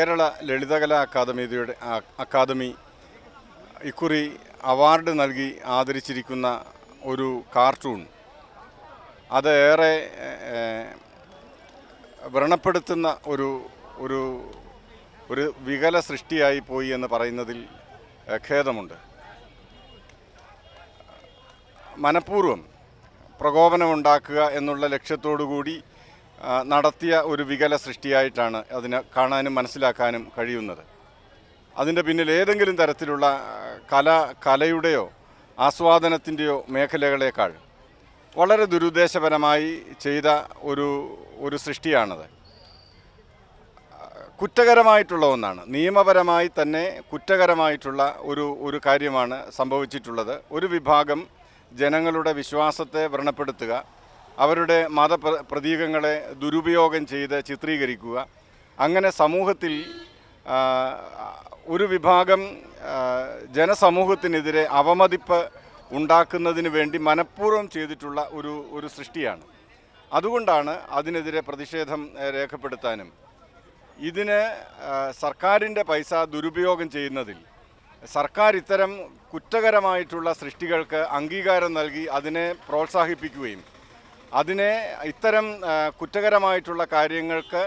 കേരള ലളിതകലാ അക്കാദമിയുടെ അക്കാദമി ഇക്കുറി അവാർഡ് നൽകി ആദരിച്ചിരിക്കുന്ന ഒരു കാർട്ടൂൺ. അത് ഏറെ വ്രണപ്പെടുത്തുന്ന ഒരു ഒരു ഒരു വികല സൃഷ്ടിയായി പോയി എന്ന് പറയുന്നതിൽ ഖേദമുണ്ട്. മനഃപൂർവം പ്രകോപനമുണ്ടാക്കുക എന്നുള്ള ലക്ഷ്യത്തോടു കൂടി നടത്തിയ ഒരു വികല സൃഷ്ടിയായിട്ടാണ് അതിനെ കാണാനും മനസ്സിലാക്കാനും കഴിയുന്നത്. അതിന്റെ പിന്നിൽ ഏതെങ്കിലും തരത്തിലുള്ള കല കലയുടെയോ ആസ്വാദനത്തിന്റെയോ മേഖലകളേക്കാൾ വളരെ ദുരുദ്ദേശപരമായി ചെയ്ത ഒരു ഒരു സൃഷ്ടിയാണത്. കുറ്റകരമായിട്ടുള്ള ഒന്നാണ്. നിയമപരമായി തന്നെ കുറ്റകരമായിട്ടുള്ള ഒരു ഒരു കാര്യമാണ് സംഭവിച്ചിട്ടുള്ളത്. ഒരു വിഭാഗം ജനങ്ങളുടെ വിശ്വാസത്തെ വ്രണപ്പെടുത്തുക അവരുടെ മത പ്ര- പ്രതീകങ്ങളെ ദുരുപയോഗം ചെയ്ത് ചിത്രീകരിക്കുക. അങ്ങനെ സമൂഹത്തിൽ ഒരു വിഭാഗം ജനസമൂഹത്തിനെതിരെ അവമതിപ്പ് ഉണ്ടാക്കുന്നതിന് വേണ്ടി മനഃപൂർവം ചെയ്തിട്ടുള്ള ഒരു ഒരു സൃഷ്ടിയാണ്. അതുകൊണ്ടാണ് അതിനെതിരെ പ്രതിഷേധം രേഖപ്പെടുത്താനും. ഇതിന് സർക്കാരിന്റെ പൈസ ദുരുപയോഗം ചെയ്യുന്നതിൽ സർക്കാർ ഇത്തരം കുറ്റകരമായിട്ടുള്ള സൃഷ്ടികൾക്ക് അംഗീകാരം നൽകി അതിനെ പ്രോത്സാഹിപ്പിക്കുകയും അതിനെ ഇത്തരം കുറ്റകരമായിട്ടുള്ള കാര്യങ്ങൾക്ക്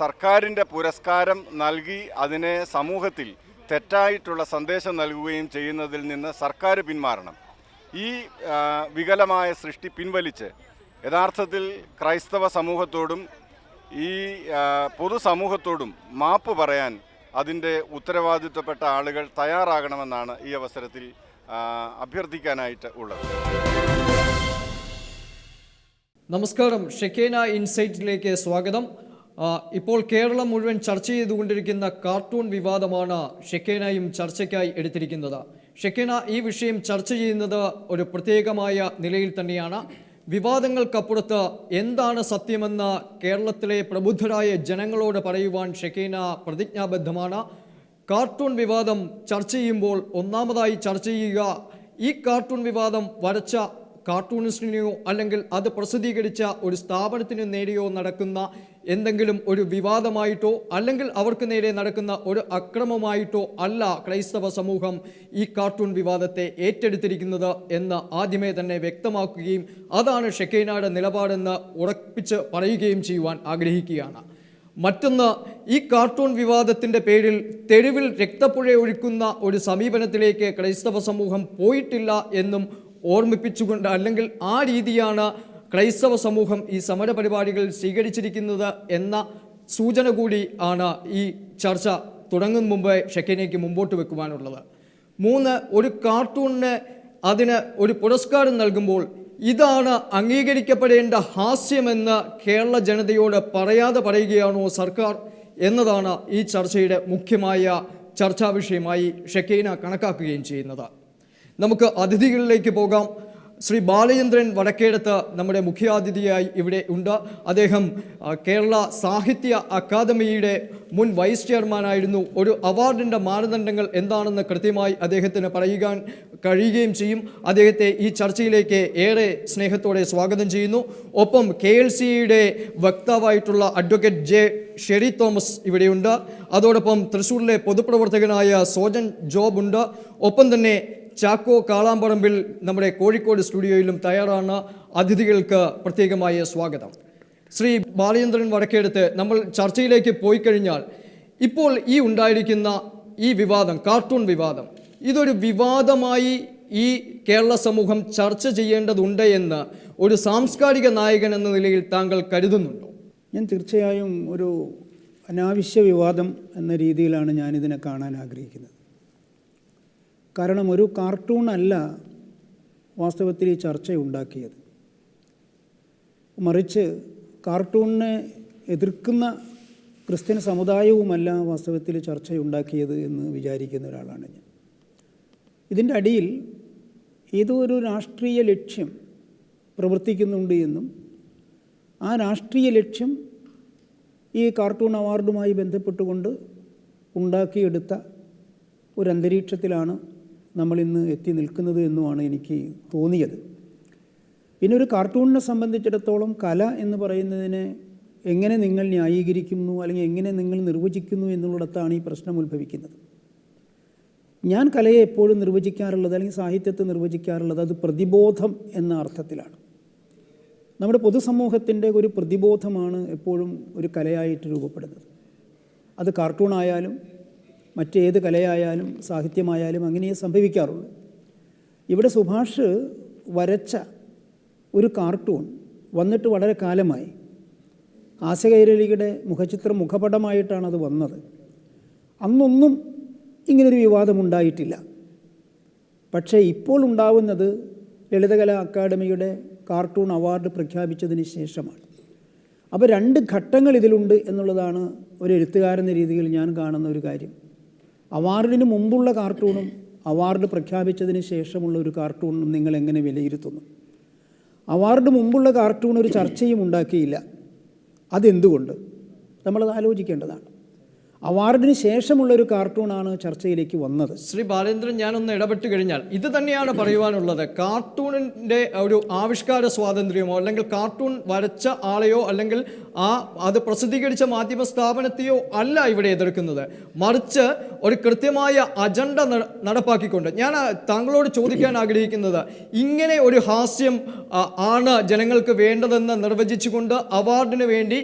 സർക്കാരിന്റെ പുരസ്കാരം നൽകി അതിനെ സമൂഹത്തിൽ തെറ്റായിട്ടുള്ള സന്ദേശം നൽകുകയും ചെയ്യുന്നതിൽ നിന്ന് സർക്കാർ പിന്മാറണം. ഈ വികലമായ സൃഷ്ടി പിൻവലിച്ച് യഥാർത്ഥത്തിൽ ക്രൈസ്തവ സമൂഹത്തോടും ഈ പൊതുസമൂഹത്തോടും മാപ്പ് പറയാൻ അതിന്റെ ഉത്തരവാദിത്വപ്പെട്ട ആളുകൾ തയ്യാറാകണമെന്നാണ് ഈ അവസരത്തിൽ അഭ്യർത്ഥിക്കാനായിട്ട് ഉള്ളത്. നമസ്കാരം. ഷെക്കേന ഇൻസൈറ്റിലേക്ക് സ്വാഗതം. ഇപ്പോൾ കേരളം മുഴുവൻ ചർച്ച ചെയ്തുകൊണ്ടിരിക്കുന്ന കാർട്ടൂൺ വിവാദമാണ് ഷെക്കേനയും ചർച്ചയ്ക്കായി എടുത്തിരിക്കുന്നത്. ഷെക്കേന ഈ വിഷയം ചർച്ച ചെയ്യുന്നത് ഒരു പ്രത്യേകമായ നിലയിൽ തന്നെയാണ്. വിവാദങ്ങൾക്കപ്പുറത്ത് എന്താണ് സത്യമെന്ന് കേരളത്തിലെ പ്രബുദ്ധരായ ജനങ്ങളോട് പറയുവാൻ ഷെക്കേന പ്രതിജ്ഞാബദ്ധമാണ്. കാർട്ടൂൺ വിവാദം ചർച്ച ചെയ്യുമ്പോൾ ഒന്നാമതായി ചർച്ച ചെയ്യുക ഈ കാർട്ടൂൺ വിവാദം വരച്ച കാർട്ടൂണിസ്റ്റിനെയോ അല്ലെങ്കിൽ അത് പ്രസിദ്ധീകരിച്ച ഒരു സ്ഥാപനത്തിന് നേരെയോ നടക്കുന്ന എന്തെങ്കിലും ഒരു വിവാദമായിട്ടോ അല്ലെങ്കിൽ അവർക്ക് നേരെ നടക്കുന്ന ഒരു അക്രമമായിട്ടോ അല്ല ക്രൈസ്തവ സമൂഹം ഈ കാർട്ടൂൺ വിവാദത്തെ ഏറ്റെടുത്തിരിക്കുന്നത് എന്ന് ആദ്യമേ തന്നെ വ്യക്തമാക്കുകയും അതാണ് ഷെക്കൈനയുടെ നിലപാടെന്ന് ഉറപ്പിച്ച് പറയുകയും ചെയ്യുവാൻ ആഗ്രഹിക്കുകയാണ്. മറ്റൊന്ന് ഈ കാർട്ടൂൺ വിവാദത്തിന്റെ പേരിൽ തെരുവിൽ രക്തപ്പുഴ ഒഴുക്കുന്ന ഒരു സമീപനത്തിലേക്ക് ക്രൈസ്തവ സമൂഹം പോയിട്ടില്ല എന്നും ഓർമ്മിപ്പിച്ചുകൊണ്ട് അല്ലെങ്കിൽ ആ രീതിയാണ് ക്രൈസ്തവ സമൂഹം ഈ സമരപരിപാടികൾ സ്വീകരിച്ചിരിക്കുന്നത് എന്ന സൂചന കൂടി ആണ് ഈ ചർച്ച തുടങ്ങും മുമ്പ് ഷെക്കിനേക്ക് മുമ്പോട്ട് വെക്കുവാനുള്ളത്. മൂന്ന് ഒരു കാർട്ടൂണിന് അതിന് ഒരു പുരസ്കാരം നൽകുമ്പോൾ ഇതാണ് അംഗീകരിക്കപ്പെടേണ്ട ഹാസ്യമെന്ന് കേരള ജനതയോട് പറയാതെ പറയുകയാണോ സർക്കാർ എന്നതാണ് ഈ ചർച്ചയുടെ മുഖ്യമായ ചർച്ചാ വിഷയമായി ഷെക്കീന കണക്കാക്കുകയും ചെയ്യുന്നത്. നമുക്ക് അതിഥികളിലേക്ക് പോകാം. ശ്രീ ബാലചന്ദ്രൻ വടക്കേടത്ത് നമ്മുടെ മുഖ്യാതിഥിയായി ഇവിടെ ഉണ്ട്. അദ്ദേഹം കേരള സാഹിത്യ അക്കാദമിയുടെ മുൻ വൈസ് ചെയർമാനായിരുന്നു. ഒരു അവാർഡിന്റെ മാനദണ്ഡങ്ങൾ എന്താണെന്ന് കൃത്യമായി അദ്ദേഹത്തിന് പറയുവാൻ കഴിയുകയും ചെയ്യും. അദ്ദേഹത്തെ ഈ ചർച്ചയിലേക്ക് ഏറെ സ്നേഹത്തോടെ സ്വാഗതം ചെയ്യുന്നു. ഒപ്പം കെ എൽ സിയുടെ വക്താവായിട്ടുള്ള അഡ്വക്കേറ്റ് ജെ ഷെറി തോമസ് ഇവിടെയുണ്ട്. അതോടൊപ്പം തൃശ്ശൂരിലെ പൊതുപ്രവർത്തകനായ സോജൻ ജോബ് ഉണ്ട് ഒപ്പം തന്നെ ചാക്കോ കാളാമ്പറമ്പിൽ നമ്മുടെ കോഴിക്കോട് സ്റ്റുഡിയോയിലും തയ്യാറാണ് അതിഥികൾക്ക് പ്രത്യേകമായ സ്വാഗതം. ശ്രീ ബാലചന്ദ്രൻ വടക്കേടുത്ത് നമ്മൾ ചർച്ചയിലേക്ക് പോയി കഴിഞ്ഞാൽ ഇപ്പോൾ ഈ ഉണ്ടായിരിക്കുന്ന ഈ വിവാദം കാർട്ടൂൺ വിവാദം ഇതൊരു വിവാദമായി ഈ കേരള സമൂഹം ചർച്ച ചെയ്യേണ്ടതുണ്ട് എന്ന് ഒരു സാംസ്കാരിക നായകൻ എന്ന നിലയിൽ താങ്കൾ കരുതുന്നുണ്ടോ? ഞാൻ തീർച്ചയായും ഒരു അനാവശ്യ വിവാദം എന്ന രീതിയിലാണ് ഞാനിതിനെ കാണാൻ ആഗ്രഹിക്കുന്നത്. കാരണം ഒരു കാർട്ടൂൺ അല്ല വാസ്തവത്തിൽ ഈ ചർച്ച ഉണ്ടാക്കിയത് മറിച്ച് കാർട്ടൂണിനെ എതിർക്കുന്ന ക്രിസ്ത്യൻ സമുദായവുമല്ല വാസ്തവത്തിൽ ചർച്ചയുണ്ടാക്കിയത് എന്ന് വിചാരിക്കുന്ന ഒരാളാണ് ഞാൻ. ഇതിന്റെ അടിയിൽ ഏതോ ഒരു രാഷ്ട്രീയ ലക്ഷ്യം പ്രവർത്തിക്കുന്നുണ്ട് എന്നും ആ രാഷ്ട്രീയ ലക്ഷ്യം ഈ കാർട്ടൂൺ അവാർഡുമായി ബന്ധപ്പെട്ടുകൊണ്ട് ഉണ്ടാക്കിയെടുത്ത ഒരു അന്തരീക്ഷത്തിലാണ് നമ്മളിന്ന് എത്തി നിൽക്കുന്നത് എന്നുമാണ് എനിക്ക് തോന്നിയത്. പിന്നെ ഒരു കാർട്ടൂണിനെ സംബന്ധിച്ചിടത്തോളം കല എന്ന് പറയുന്നതിനെ എങ്ങനെ നിങ്ങൾ ന്യായീകരിക്കുന്നു അല്ലെങ്കിൽ എങ്ങനെ നിങ്ങൾ നിർവചിക്കുന്നു എന്നുള്ളിടത്താണ് ഈ പ്രശ്നം ഉത്ഭവിക്കുന്നത്. ഞാൻ കലയെ എപ്പോഴും നിർവചിക്കാറുള്ളത് അല്ലെങ്കിൽ സാഹിത്യത്തെ നിർവചിക്കാറുള്ളത് അത് പ്രതിബോധം എന്ന അർത്ഥത്തിലാണ്. നമ്മുടെ പൊതുസമൂഹത്തിന്റെ ഒരു പ്രതിബോധമാണ് എപ്പോഴും ഒരു കലയായിട്ട് രൂപപ്പെടുന്നത്. അത് കാർട്ടൂൺ ആയാലും മറ്റേത് കലയായാലും സാഹിത്യമായാലും അങ്ങനെയേ സംഭവിക്കാറുള്ളൂ ഇവിടെ സുഭാഷ് വരച്ച ഒരു കാർട്ടൂൺ വന്നിട്ട് വളരെ കാലമായി. ഹാസ്യകൈരളിയുടെ മുഖചിത്രം മുഖപടമായിട്ടാണ് അത് വന്നത്. അന്നൊന്നും ഇങ്ങനൊരു വിവാദമുണ്ടായിട്ടില്ല പക്ഷേ ഇപ്പോൾ ഉണ്ടാവുന്നത് ലളിതകലാ അക്കാദമിയുടെ കാർട്ടൂൺ അവാർഡ് പ്രഖ്യാപിച്ചതിന് ശേഷമാണ്. അപ്പോൾ രണ്ട് ഘട്ടങ്ങൾ ഇതിലുണ്ട് എന്നുള്ളതാണ് ഒരു എഴുത്തുകാരെന്ന രീതിയിൽ ഞാൻ കാണുന്ന ഒരു കാര്യം. അവാർഡിന് മുമ്പുള്ള കാർട്ടൂണും അവാർഡ് പ്രഖ്യാപിച്ചതിന് ശേഷമുള്ള ഒരു കാർട്ടൂണും നിങ്ങൾ എങ്ങനെ വിലയിരുത്തുന്നു? അവാർഡ് മുമ്പുള്ള കാർട്ടൂൺ ഒരു ചർച്ചയും ഉണ്ടാക്കിയില്ല. അതെന്തുകൊണ്ട്? നമ്മളത് ആലോചിക്കേണ്ടതാണ്. അവാർഡിന് ശേഷമുള്ള ഒരു കാർട്ടൂണാണ് ചർച്ചയിലേക്ക് വന്നത്. ശ്രീ ബാലേന്ദ്രൻ ഞാനൊന്ന് ഇടപെട്ട് കഴിഞ്ഞാൽ ഇത് തന്നെയാണ് പറയുവാനുള്ളത്. കാർട്ടൂണിന്റെ ഒരു ആവിഷ്കാര സ്വാതന്ത്ര്യമോ അല്ലെങ്കിൽ കാർട്ടൂൺ വരച്ച ആളെയോ അല്ലെങ്കിൽ ആ അത് പ്രസിദ്ധീകരിച്ച മാധ്യമ സ്ഥാപനത്തെയോ അല്ല ഇവിടെ എതിർക്കുന്നത്. മറിച്ച് ഒരു കൃത്യമായ അജണ്ട നടപ്പാക്കിക്കൊണ്ട് ഞാൻ താങ്കളോട് ചോദിക്കാൻ ആഗ്രഹിക്കുന്നത് ഇങ്ങനെ ഒരു ഹാസ്യം ആണ് ജനങ്ങൾക്ക് വേണ്ടതെന്ന് നിർവചിച്ചുകൊണ്ട് അവാർഡിന് വേണ്ടി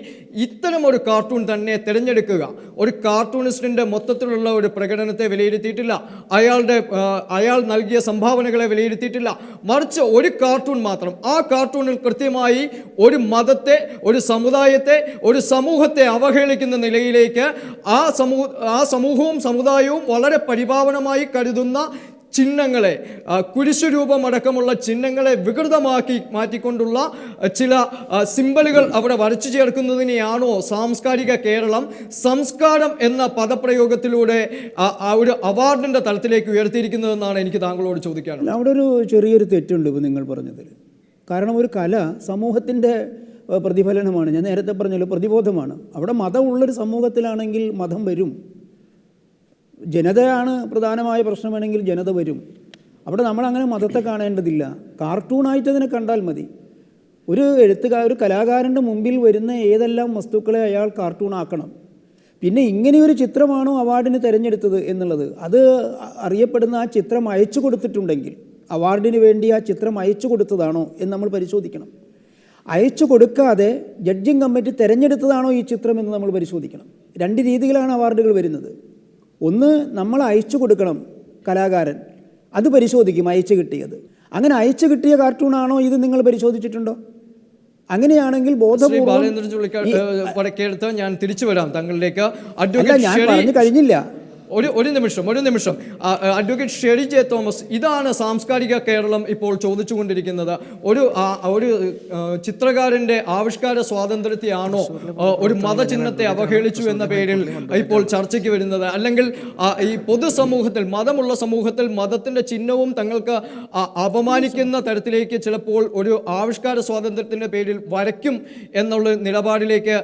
ഇത്തരം ഒരു കാർട്ടൂൺ തന്നെ തിരഞ്ഞെടുക്കുക. ഒരു കാർട്ടൂണിസ്റ്റിന്റെ മൊത്തത്തിലുള്ള ഒരു പ്രകടനത്തെ വിലയിരുത്തിയിട്ടില്ല. അയാളുടെ അയാൾ നൽകിയ സംഭാവനകളെ വിലയിരുത്തിയിട്ടില്ല. മറിച്ച് ഒരു കാർട്ടൂൺ മാത്രം. ആ കാർട്ടൂണിൽ കൃത്യമായി ഒരു മതത്തെ ഒരു സമുദായത്തെ ഒരു സമൂഹത്തെ അവഹേളിക്കുന്ന നിലയിലേക്ക് ആ സമൂഹ ആ സമൂഹവും സമുദായവും വളരെ പരിപാവനമായി കരുതുന്ന ചിഹ്നങ്ങളെ കുരിശുരൂപമടക്കമുള്ള ചിഹ്നങ്ങളെ വികൃതമാക്കി മാറ്റിക്കൊണ്ടുള്ള ചില സിംബലുകൾ അവിടെ വരച്ചു ചേർക്കുന്നതിനെയാണോ സാംസ്കാരിക കേരളം സംസ്കാരം എന്ന പദപ്രയോഗത്തിലൂടെ ഒരു അവാർഡിന്റെ തലത്തിലേക്ക് ഉയർത്തിയിരിക്കുന്നതെന്നാണ് എനിക്ക് താങ്കളോട് ചോദിക്കാനുള്ളത്. അവിടെ ഒരു ചെറിയൊരു തെറ്റുണ്ട് ഇപ്പോൾ നിങ്ങൾ പറഞ്ഞതിൽ കാരണം ഒരു കല സമൂഹത്തിന്റെ പ്രതിഫലനമാണ്. ഞാൻ നേരത്തെ പറഞ്ഞല്ലോ പ്രതിബോധമാണ്. അവിടെ മതമുള്ളൊരു സമൂഹത്തിലാണെങ്കിൽ മതം വരും. ജനതയാണ് പ്രധാനമായ പ്രശ്നം പ്രശ്നമാണെങ്കിൽ ജനത വരും. അവിടെ നമ്മളങ്ങനെ മതത്തെ കാണേണ്ടതില്ല. കാർട്ടൂണായിട്ട് അതിനെ കണ്ടാൽ മതി. ഒരു എഴുത്തുകാർ ഒരു കലാകാരന്റെ മുമ്പിൽ വരുന്ന ഏതെല്ലാം വസ്തുക്കളെ അയാൾ കാർട്ടൂണാക്കണം. പിന്നെ ഇങ്ങനെയൊരു ചിത്രമാണോ അവാർഡിന് തിരഞ്ഞെടുത്തത് എന്നുള്ളത്. അത് അറിയപ്പെടുന്ന ആ ചിത്രം അയച്ചു കൊടുത്തിട്ടുണ്ടെങ്കിൽ അവാർഡിന് വേണ്ടി ആ ചിത്രം അയച്ചു കൊടുത്തതാണോ എന്ന് നമ്മൾ പരിശോധിക്കണം. അയച്ചു കൊടുക്കാതെ ജഡ്ജിങ് കമ്മിറ്റി തിരഞ്ഞെടുത്തതാണോ ഈ ചിത്രം എന്ന് നമ്മൾ പരിശോധിക്കണം. രണ്ട് രീതിയിലാണ് അവാർഡുകൾ വരുന്നത്. ഒന്ന് നമ്മൾ അയച്ചു കൊടുക്കണം കലാകാരൻ. അത് പരിശോധിക്കും അയച്ചു കിട്ടിയത്. അങ്ങനെ അയച്ചു കിട്ടിയ കാർട്ടൂണാണോ ഇത് നിങ്ങൾ പരിശോധിച്ചിട്ടുണ്ടോ? അങ്ങനെയാണെങ്കിൽ ബോധപൂർവം ഞാൻ തിരിച്ചു വരാം തങ്ങളിലേക്ക്. ഞാൻ പറഞ്ഞു കഴിഞ്ഞില്ല. ഒരു ഒരു നിമിഷം ഒരു നിമിഷം. അഡ്വക്കേറ്റ് ഷെറി ജെ തോമസ് ഇതാണ് സാംസ്കാരിക കേരളം ഇപ്പോൾ ചോദിച്ചുകൊണ്ടിരിക്കുന്നത്. ഒരു ഒരു ചിത്രകാരന്റെ ആവിഷ്കാര സ്വാതന്ത്ര്യത്തെയാണോ ഒരു മതചിഹ്നത്തെ അവഹേളിച്ചു എന്ന പേരിൽ ഇപ്പോൾ ചർച്ചയ്ക്ക് വരുന്നത്? അല്ലെങ്കിൽ ഈ പൊതുസമൂഹത്തിൽ മതമുള്ള സമൂഹത്തിൽ മതത്തിന്റെ ചിഹ്നവും തങ്ങൾക്ക് അപമാനിക്കുന്ന തരത്തിലേക്ക് ചിലപ്പോൾ ഒരു ആവിഷ്കാര സ്വാതന്ത്ര്യത്തിന്റെ പേരിൽ വരയ്ക്കും എന്നുള്ള നിലപാടിലേക്ക്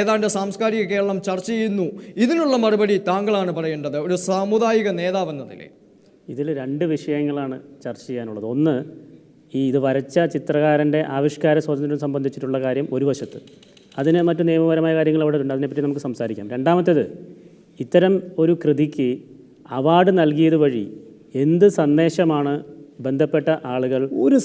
ഏതാണ്ട് സാംസ്കാരിക കേരളം ചർച്ച ചെയ്യുന്നു. ഇതിനുള്ള മറുപടി താങ്കളാണ് പറയേണ്ടത് ഒരു സാമുദായിക നേതാവ് എന്ന നിലയിൽ? ഇതിൽ രണ്ട് വിഷയങ്ങളാണ് ചർച്ച ചെയ്യാനുള്ളത്. ഒന്ന് ഈ ഇത് വരച്ച ചിത്രകാരന്റെ ആവിഷ്കാര സ്വാതന്ത്ര്യം സംബന്ധിച്ചിട്ടുള്ള കാര്യം ഒരു വശത്ത്. അതിന് മറ്റു നിയമപരമായ കാര്യങ്ങൾ അവിടെ ഉണ്ട്. അതിനെപ്പറ്റി നമുക്ക് സംസാരിക്കാം. രണ്ടാമത്തേത് ഇത്തരം ഒരു കൃതിക്ക് അവാർഡ് നൽകിയത് വഴി എന്ത് സന്ദേശമാണ് ബന്ധപ്പെട്ട ആളുകൾ ഒരു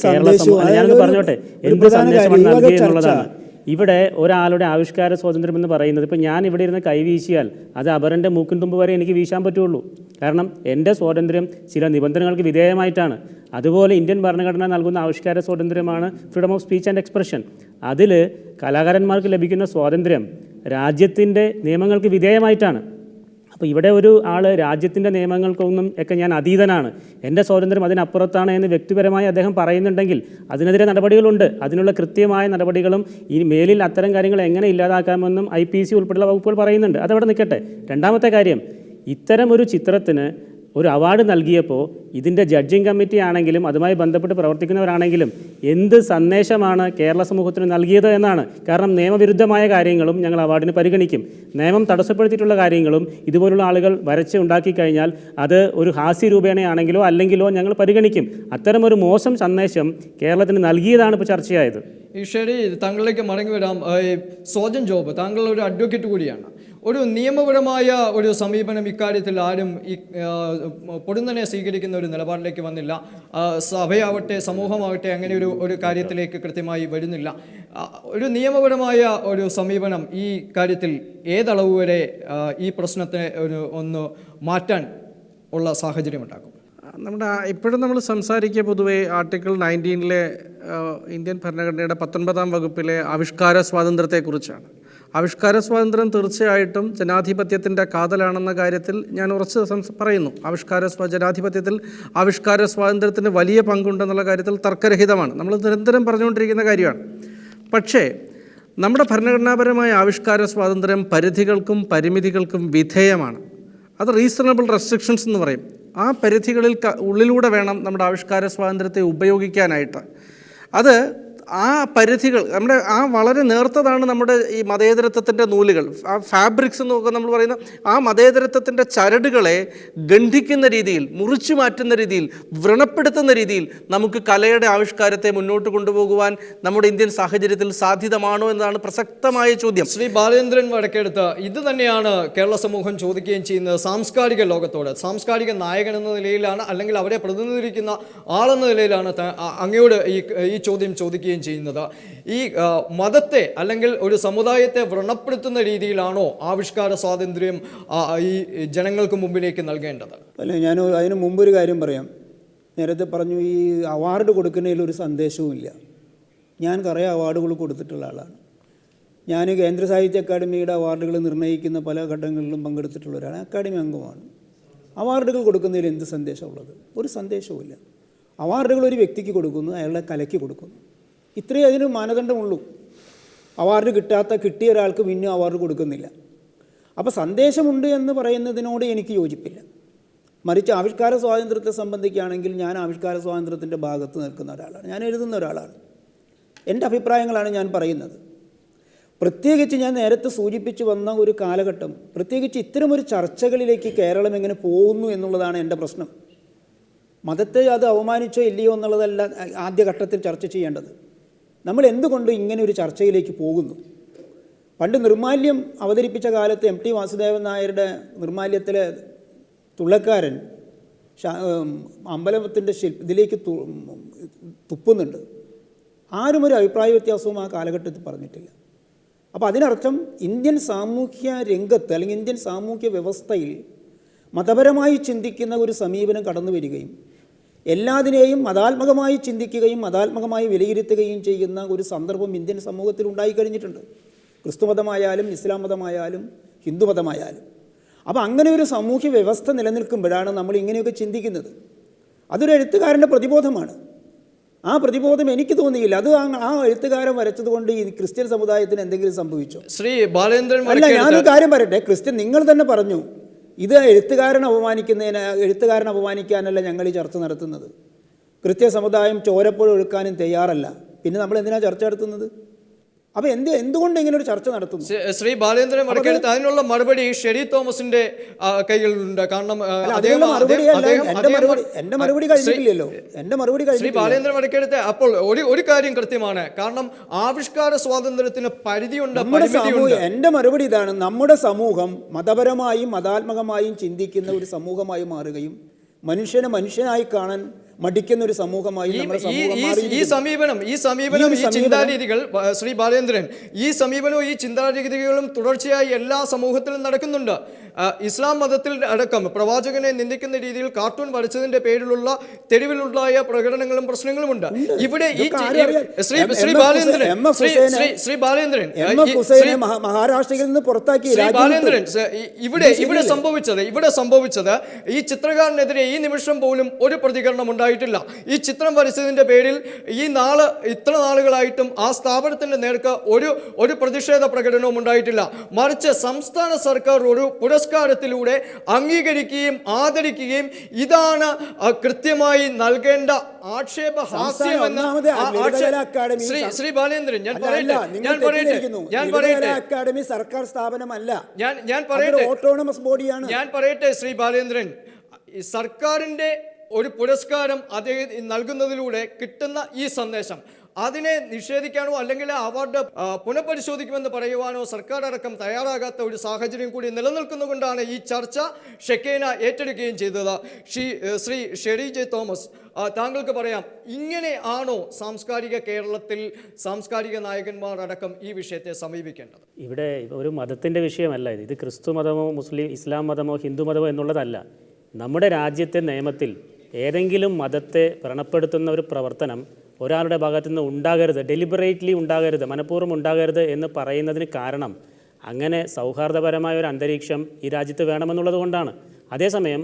പറഞ്ഞോട്ടെ. എന്ത് സന്ദേശമാണ് കാര്യം, ഇവിടെ ഒരാളുടെ ആവിഷ്കാര സ്വാതന്ത്ര്യം എന്ന് പറയുന്നത് ഇപ്പം ഞാൻ ഇവിടെ ഇരുന്ന് കൈവീശിയാൽ അത് അപരന്റെ മൂക്കിൻ തുമ്പ് വരെ എനിക്ക് വീശാൻ പറ്റുള്ളൂ. കാരണം എന്റെ സ്വാതന്ത്ര്യം ചില നിബന്ധനകൾക്ക് വിധേയമായിട്ടാണ്. അതുപോലെ ഇന്ത്യൻ ഭരണഘടന നൽകുന്ന ആവിഷ്കാര സ്വാതന്ത്ര്യമാണ് freedom of speech and expression. അതിൽ കലാകാരന്മാർക്ക് ലഭിക്കുന്ന സ്വാതന്ത്ര്യം രാജ്യത്തിന്റെ നിയമങ്ങൾക്ക് വിധേയമായിട്ടാണ്. അപ്പോൾ ഇവിടെ ഒരു ആൾ രാജ്യത്തിന്റെ നിയമങ്ങൾക്കൊന്നും ഒക്കെ ഞാൻ അതീതനാണ്. എന്റെ സ്വാതന്ത്ര്യം അതിനപ്പുറത്താണ് എന്ന് വ്യക്തിപരമായി അദ്ദേഹം പറയുന്നുണ്ടെങ്കിൽ അതിനെതിരെ നടപടികളുണ്ട്. അതിനുള്ള കൃത്യമായ നടപടികളും ഈ മേലിൽ അത്തരം കാര്യങ്ങൾ എങ്ങനെ ഇല്ലാതാക്കാമെന്നും ഐ പി സി ഉൾപ്പെടെയുള്ള വകുപ്പുകൾ പറയുന്നുണ്ട്. അതവിടെ നിൽക്കട്ടെ. രണ്ടാമത്തെ കാര്യം ഇത്തരം ഒരു ചിത്രത്തിന് ഒരു അവാർഡ് നൽകിയപ്പോൾ ഇതിന്റെ ജഡ്ജിങ് കമ്മിറ്റി ആണെങ്കിലും അതുമായി ബന്ധപ്പെട്ട് പ്രവർത്തിക്കുന്നവരാണെങ്കിലും എന്ത് സന്ദേശമാണ് കേരള സമൂഹത്തിന് നൽകിയത് എന്നാണ്. കാരണം നിയമവിരുദ്ധമായ കാര്യങ്ങളും ഞങ്ങൾ അവാർഡിന് പരിഗണിക്കും. നിയമം തടസ്സപ്പെടുത്തിയിട്ടുള്ള കാര്യങ്ങളും ഇതുപോലുള്ള ആളുകൾ വരച്ച് ഉണ്ടാക്കി കഴിഞ്ഞാൽ അത് ഒരു ഹാസ്യ രൂപേണയാണെങ്കിലോ അല്ലെങ്കിലോ ഞങ്ങൾ പരിഗണിക്കും. അത്തരം ഒരു മോശം സന്ദേശം കേരളത്തിന് നൽകിയതാണ് ഇപ്പോൾ ചർച്ചയായത്. ശരി താങ്കളിലേക്ക് മടങ്ങി വരാം. സോജൻ ജോബ് താങ്കൾ ഒരു അഡ്വക്കേറ്റ് കൂടിയാണ്. ഒരു നിയമപരമായ ഒരു സമീപനം ഇക്കാര്യത്തിൽ ആരും ഈ പൊടുന്നനെ സ്വീകരിക്കുന്ന ഒരു നിലപാടിലേക്ക് വന്നില്ല. സഭയാവട്ടെ സമൂഹമാവട്ടെ അങ്ങനെ ഒരു ഒരു കാര്യത്തിലേക്ക് കൃത്യമായി വരുന്നില്ല. ഒരു നിയമപരമായ ഒരു സമീപനം ഈ കാര്യത്തിൽ ഏതളവ് വരെ ഈ പ്രശ്നത്തെ ഒരു ഒന്ന് മാറ്റാൻ ഉള്ള സാഹചര്യം ഉണ്ടാക്കും? നമ്മുടെ ഇപ്പോഴും നമ്മൾ സംസാരിക്കുക പൊതുവേ ആർട്ടിക്കിൾ നയന്റീനിലെ ഇന്ത്യൻ ഭരണഘടനയുടെ പത്തൊൻപതാം വകുപ്പിലെ ആവിഷ്കാര സ്വാതന്ത്ര്യത്തെക്കുറിച്ചാണ്. ആവിഷ്കാര സ്വാതന്ത്ര്യം തീർച്ചയായിട്ടും ജനാധിപത്യത്തിന്റെ കാതലാണെന്ന കാര്യത്തിൽ ഞാൻ ഉറച്ച് പറയുന്നു. ആവിഷ്കാര സ്വാ ജനാധിപത്യത്തിൽ ആവിഷ്കാര സ്വാതന്ത്ര്യത്തിന് വലിയ പങ്കുണ്ടെന്നുള്ള കാര്യത്തിൽ തർക്കരഹിതമാണ്. നമ്മൾ നിരന്തരം പറഞ്ഞുകൊണ്ടിരിക്കുന്ന കാര്യമാണ്. പക്ഷേ നമ്മുടെ ഭരണഘടനാപരമായ ആവിഷ്കാര സ്വാതന്ത്ര്യം പരിധികൾക്കും പരിമിതികൾക്കും വിധേയമാണ്. അത് റീസണബിൾ റെസ്ട്രിക്ഷൻസ് എന്ന് പറയും. ആ പരിധികളിൽ ഉള്ളിലൂടെ വേണം നമ്മുടെ ആവിഷ്കാര സ്വാതന്ത്ര്യത്തെ ഉപയോഗിക്കാനായിട്ട്. അത് ആ പരിധികൾ നമ്മുടെ ആ വളരെ നേർത്തതാണ് നമ്മുടെ ഈ മതേതരത്വത്തിന്റെ നൂലുകൾ. ആ ഫാബ്രിക്സ് എന്നൊക്കെ നമ്മൾ പറയുന്ന ആ മതേതരത്വത്തിന്റെ ചരടുകളെ ഗണ്ഠിക്കുന്ന രീതിയിൽ മുറിച്ചു മാറ്റുന്ന രീതിയിൽ വ്രണപ്പെടുത്തുന്ന രീതിയിൽ നമുക്ക് കലയുടെ ആവിഷ്കാരത്തെ മുന്നോട്ട് കൊണ്ടുപോകുവാൻ നമ്മുടെ ഇന്ത്യൻ സാഹചര്യത്തിൽ സാധ്യതമാണോ എന്നതാണ് പ്രസക്തമായ ചോദ്യം. ശ്രീ ബാലേന്ദ്രൻ വടക്കെടുത്ത് ഇത് തന്നെയാണ് കേരള സമൂഹം ചോദിക്കുകയും ചെയ്യുന്നത് സാംസ്കാരിക ലോകത്തോട്. സാംസ്കാരിക നായകൻ എന്ന നിലയിലാണ് അല്ലെങ്കിൽ അവരെ പ്രതിനിധീകരിക്കുന്ന ആളെന്ന നിലയിലാണ് അങ്ങയോട് ഈ ഈ ചോദ്യം ചോദിക്കുകയും ചെയ്യുന്നത്. ഈ മതത്തെ അല്ലെങ്കിൽ ഒരു സമുദായത്തെ വ്രണപ്പെടുത്തുന്ന രീതിയിലാണോ ആവിഷ്കാര സ്വാതന്ത്ര്യം ഈ ജനങ്ങൾക്ക് മുമ്പിലേക്ക് നൽകേണ്ടത്? അല്ല ഞാൻ അതിന് ഒരു കാര്യം പറയാം. നേരത്തെ പറഞ്ഞു ഈ അവാർഡ് കൊടുക്കുന്നതിൽ ഒരു സന്ദേശവും ഇല്ല. ഞാൻ കുറേ അവാർഡുകൾ കൊടുത്തിട്ടുള്ള ആളാണ്. ഞാൻ കേന്ദ്ര സാഹിത്യ അക്കാദമിയുടെ അവാർഡുകൾ നിർണയിക്കുന്ന പല ഘട്ടങ്ങളിലും പങ്കെടുത്തിട്ടുള്ള ഒരാൾ അക്കാദമി അംഗമാണ്. അവാർഡുകൾ കൊടുക്കുന്നതിൽ എന്ത് സന്ദേശമുള്ളത് ഒരു സന്ദേശവുമില്ല അവാർഡുകൾ ഒരു വ്യക്തിക്ക് കൊടുക്കുന്നു അയാളുടെ കലയ്ക്ക് കൊടുക്കുന്നു. ഇത്രയേ അതിന് മാനദണ്ഡമുള്ളൂ. അവാർഡ് കിട്ടാത്ത കിട്ടിയ ഒരാൾക്ക് പിന്നെ അവാർഡ് കൊടുക്കുന്നില്ല. അപ്പോൾ സന്ദേശമുണ്ട് എന്ന് പറയുന്നതിനോട് എനിക്ക് യോജിപ്പില്ല. മറിച്ച് ആവിഷ്കാര സ്വാതന്ത്ര്യത്തെ സംബന്ധിക്കുകയാണെങ്കിൽ ഞാൻ ആവിഷ്കാര സ്വാതന്ത്ര്യത്തിന്റെ ഭാഗത്ത് നിൽക്കുന്ന ഒരാളാണ്. ഞാൻ എഴുതുന്ന ഒരാളാണ്. എന്റെ അഭിപ്രായങ്ങളാണ് ഞാൻ പറയുന്നത്. പ്രത്യേകിച്ച് ഞാൻ നേരത്തെ സൂചിപ്പിച്ചു വന്ന ഒരു കാലഘട്ടം പ്രത്യേകിച്ച് ഇത്തരമൊരു ചർച്ചകളിലേക്ക് കേരളം എങ്ങനെ പോകുന്നു എന്നുള്ളതാണ് എന്റെ പ്രശ്നം. മതത്തെ അത് അവമാനിച്ചോ ഇല്ലയോ എന്നുള്ളതല്ല ആദ്യഘട്ടത്തിൽ ചർച്ച ചെയ്യേണ്ടത്. നമ്മൾ എന്തുകൊണ്ട് ഇങ്ങനെ ഒരു ചർച്ചയിലേക്ക് പോകുന്നു? പണ്ട് നിർമാല്യം അവതരിപ്പിച്ച കാലത്ത് എം ടി വാസുദേവൻ നായരുടെ നിർമാല്യത്തിലെ തുള്ളക്കാരൻ അമ്പലത്തിന്റെ ശില്പ ഇതിലേക്ക് തുപ്പുന്നുണ്ട്. ആരും ഒരു അഭിപ്രായ വ്യത്യാസവും ആ കാലഘട്ടത്തിൽ പറഞ്ഞിട്ടില്ല. അപ്പോൾ അതിനർത്ഥം ഇന്ത്യൻ സാമൂഹ്യ രംഗത്ത് അല്ലെങ്കിൽ ഇന്ത്യൻ സാമൂഹ്യ വ്യവസ്ഥയിൽ മതപരമായി ചിന്തിക്കുന്ന ഒരു സമീപനം കടന്നു വരികയും എല്ലാതിനെയും മതാത്മകമായി ചിന്തിക്കുകയും മതാത്മകമായി വിലയിരുത്തുകയും ചെയ്യുന്ന ഒരു സന്ദർഭം ഇന്ത്യൻ സമൂഹത്തിൽ ഉണ്ടായിക്കഴിഞ്ഞിട്ടുണ്ട് ക്രിസ്തുമതമായാലും ഇസ്ലാം മതമായാലും ഹിന്ദുമതമായാലും അപ്പോൾ അങ്ങനെ ഒരു സാമൂഹ്യ വ്യവസ്ഥ നിലനിൽക്കുമ്പോഴാണ് നമ്മൾ ഇങ്ങനെയൊക്കെ ചിന്തിക്കുന്നത്. അതൊരു എഴുത്തുകാരന്റെ പ്രതിബോധമാണ്. ആ പ്രതിബോധം എനിക്ക് തോന്നിയില്ല. അത് ആ- എഴുത്തുകാരൻ വരച്ചത് കൊണ്ട് ഈ ക്രിസ്ത്യൻ സമുദായത്തിന് എന്തെങ്കിലും സംഭവിച്ചോ? ശ്രീ ബാലേന്ദ്രൻ അല്ല ഞാനൊരു കാര്യം പറയട്ടെ. ക്രിസ്ത്യൻ നിങ്ങൾ തന്നെ പറഞ്ഞു. ഇത് എഴുത്തുകാരൻ അപമാനിക്കുന്നതിന് എഴുത്തുകാരൻ അപമാനിക്കാനല്ല ഞങ്ങൾ ഈ ചർച്ച നടത്തുന്നത്. കൃത്യസമുദായം സമുദായം ചോരപ്പുഴ ഒഴുക്കാനും തയ്യാറല്ല. പിന്നെ നമ്മൾ എന്തിനാണ് ചർച്ച നടത്തുന്നത്? അപ്പോൾ എന്ത് എന്തുകൊണ്ട് ഇങ്ങനെ ഒരു ചർച്ച നടത്തുന്നു? ശ്രീ- ബാലേന്ദ്രൻ വടക്കെടുത്ത് അതിനുള്ള മറുപടി ഷെരി തോമസിന്റെ കൈകളിലുണ്ട് കാരണം അതിനുള്ള മറുപടി എന്റെ മറുപടി കഴിഞ്ഞിട്ടില്ലല്ലോ. എന്റെ മറുപടി ശ്രീ ബാലേന്ദ്രൻ വടക്കെടുത്ത് അപ്പോൾ ഒരു ഒരു കാര്യം കൃത്യമാണ്. കാരണം ആവിഷ്കാര സ്വാതന്ത്ര്യത്തിന് പരിധിയുണ്ട് എന്റെ മറുപടി ഇതാണ്. നമ്മുടെ സമൂഹം മതപരമായും മതാത്മകമായും ചിന്തിക്കുന്ന ഒരു സമൂഹമായി മാറുകയും മനുഷ്യനെ മനുഷ്യനായി കാണാൻ മടിക്കുന്ന ഒരു സമൂഹമായി ഈ- സമീപനം ഈ സമീപനം ഈ ചിന്താരീതികൾ ശ്രീ ബാലേന്ദ്രൻ ഈ സമീപനവും ഈ ചിന്താരീതികളും തുടർച്ചയായി എല്ലാ സമൂഹത്തിലും നടക്കുന്നുണ്ട്. ഇസ്ലാം മതത്തിൽ അടക്കം പ്രവാചകനെ നിന്ദിക്കുന്ന രീതിയിൽ കാർട്ടൂൺ വരച്ചതിന്റെ പേരിലുള്ള തെരുവിലുണ്ടായ പ്രകടനങ്ങളും പ്രശ്നങ്ങളുമുണ്ട്. ഇവിടെ ഈ ശ്രീ ശ്രീ ബാലേന്ദ്രൻ ശ്രീ ബാലേന്ദ്രൻ മഹാരാഷ്ട്രയിൽ നിന്ന് പുറത്താക്കി ശ്രീ ബാലേന്ദ്രൻ ഇവിടെ ഇവിടെ സംഭവിച്ചത് ഇവിടെ സംഭവിച്ചത് ഈ ചിത്രകാരനെതിരെ ഈ നിമിഷം പോലും ഒരു പ്രതികരണം ഉണ്ടായിട്ടില്ല. ഈ ചിത്രം വരച്ചതിന്റെ പേരിൽ ഈ നാൾ ഇത്ര നാളുകളായിട്ടും ആ സ്ഥാപനത്തിന്റെ നേർക്ക് ഒരു ഒരു പ്രതിഷേധ പ്രകടനവും ഉണ്ടായിട്ടില്ല. മറിച്ച് സംസ്ഥാന സർക്കാർ ഒരു പുരസ്കാരത്തിലൂടെ അംഗീകരിക്കുകയും ആദരിക്കുകയും ഇതാണ് കൃത്യമായി നൽകേണ്ട ആക്ഷേപഹാസ്യം എന്ന ഒന്നാമത് ആ ലളിതകലാ ആക്ഷേ- അക്കാദമി ശ്രീ ശ്രീ ബാലേന്ദ്രൻ ഞാൻ പറയട്ടെ ഞാൻ പറയട്ടെ ഞാൻ പറയട്ടെ. അക്കാദമി സർക്കാർ സ്ഥാപനമല്ല. ഞാൻ ഞാൻ പറയട്ടെ. ഓട്ടോണമസ് ബോഡിയാണ് ഞാൻ പറയട്ടെ ശ്രീ ബാലേന്ദ്രൻ. ഈ സർക്കാരിന്റെ ഒരു പുരസ്കാരം അദ്ദേഹം നൽകുന്നതിലൂടെ കിട്ടുന്ന ഈ സന്ദേശം. അതിനെ നിഷേധിക്കാനോ അല്ലെങ്കിൽ അവാർഡ് പുനഃപരിശോധിക്കുമെന്ന് പറയുവാനോ സർക്കാർ അടക്കം തയ്യാറാകാത്ത ഒരു സാഹചര്യം കൂടി നിലനിൽക്കുന്നതുകൊണ്ടാണ് ഈ ചർച്ച ഷെക്കേന ഏറ്റെടുക്കുകയും ചെയ്തത്. ശ്രീ ശ്രീ ഷെറി ജെ തോമസ് താങ്കൾക്ക് പറയാം ഇങ്ങനെ ആണോ സാംസ്കാരിക കേരളത്തിൽ സാംസ്കാരിക നായകന്മാർ അടക്കം ഈ വിഷയത്തെ സമീപിക്കേണ്ടത്? ഇവിടെ ഒരു മതത്തിന്റെ വിഷയമല്ല ഇത്. ഇത് ക്രിസ്തു മതമോ മുസ്ലിം ഇസ്ലാം മതമോ ഹിന്ദു മതമോ എന്നുള്ളതല്ല. നമ്മുടെ രാജ്യത്തെ നിയമത്തിൽ ഏതെങ്കിലും മതത്തെ വ്രണപ്പെടുത്തുന്ന ഒരു പ്രവർത്തനം ഒരാളുടെ ഭാഗത്തു നിന്ന് ഉണ്ടാകരുത് ഡെലിബറേറ്റ്ലി ഉണ്ടാകരുത് മനഃപൂർവം ഉണ്ടാകരുത് എന്ന് പറയുന്നതിന് കാരണം അങ്ങനെ സൗഹാർദ്ദപരമായ ഒരു അന്തരീക്ഷം ഈ രാജ്യത്ത് വേണമെന്നുള്ളത് കൊണ്ടാണ്. അതേസമയം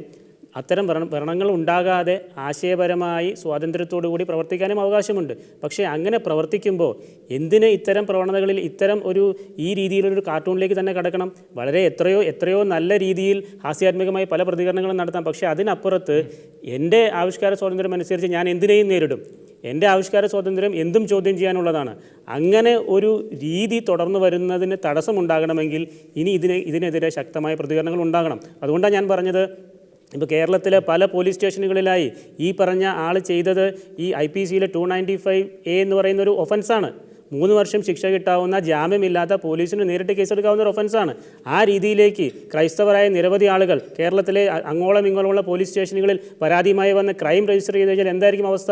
അത്തരം വ്രണ വ്രണങ്ങൾ ഉണ്ടാകാതെ ആശയപരമായി സ്വാതന്ത്ര്യത്തോടു കൂടി പ്രവർത്തിക്കാനും അവകാശമുണ്ട്. പക്ഷേ അങ്ങനെ പ്രവർത്തിക്കുമ്പോൾ എന്തിന് ഇത്തരം പ്രവണതകളിൽ ഇത്തരം ഒരു ഈ രീതിയിലൊരു കാർട്ടൂണിലേക്ക് തന്നെ കടക്കണം? വളരെ എത്രയോ എത്രയോ നല്ല രീതിയിൽ ഹാസ്യാത്മകമായി പല പ്രതികരണങ്ങളും നടത്താം. പക്ഷേ അതിനപ്പുറത്ത് എന്റെ ആവിഷ്കാര സ്വാതന്ത്ര്യം അനുസരിച്ച് ഞാൻ എന്തിനേയും നേരിടും? എന്റെ ആവിഷ്കാര സ്വാതന്ത്ര്യം എന്തും ചോദ്യം ചെയ്യാനുള്ളതാണ്. അങ്ങനെ ഒരു രീതി തുടർന്നു വരുന്നതിന് തടസ്സമുണ്ടാകണമെങ്കിൽ ഇനി ഇതിന് ഇതിനെതിരെ ശക്തമായ പ്രതികരണങ്ങൾ ഉണ്ടാകണം. അതുകൊണ്ടാണ് ഞാൻ പറഞ്ഞത് ഇപ്പോൾ കേരളത്തിലെ പല പോലീസ് സ്റ്റേഷനുകളിലായി ഈ പറഞ്ഞ ആൾ ചെയ്തത് ഈ ഐ പി സിയിലെ ടു നയന്റി ഫൈവ് എ എന്ന് പറയുന്ന ഒരു ഒഫൻസാണ്. മൂന്ന് വർഷം ശിക്ഷ കിട്ടാവുന്ന ജാമ്യമില്ലാത്ത പോലീസിന് നേരിട്ട് കേസെടുക്കാവുന്ന ഒരു ഒഫൻസാണ് ആ രീതിയിലേക്ക് ക്രൈസ്തവരായ നിരവധി ആളുകൾ കേരളത്തിലെ അങ്ങോളം ഇങ്ങോളമുള്ള പോലീസ് സ്റ്റേഷനുകളിൽ പരാതിയുമായി വന്ന് ക്രൈം രജിസ്റ്റർ ചെയ്ത് കഴിഞ്ഞാൽ എന്തായിരിക്കും അവസ്ഥ?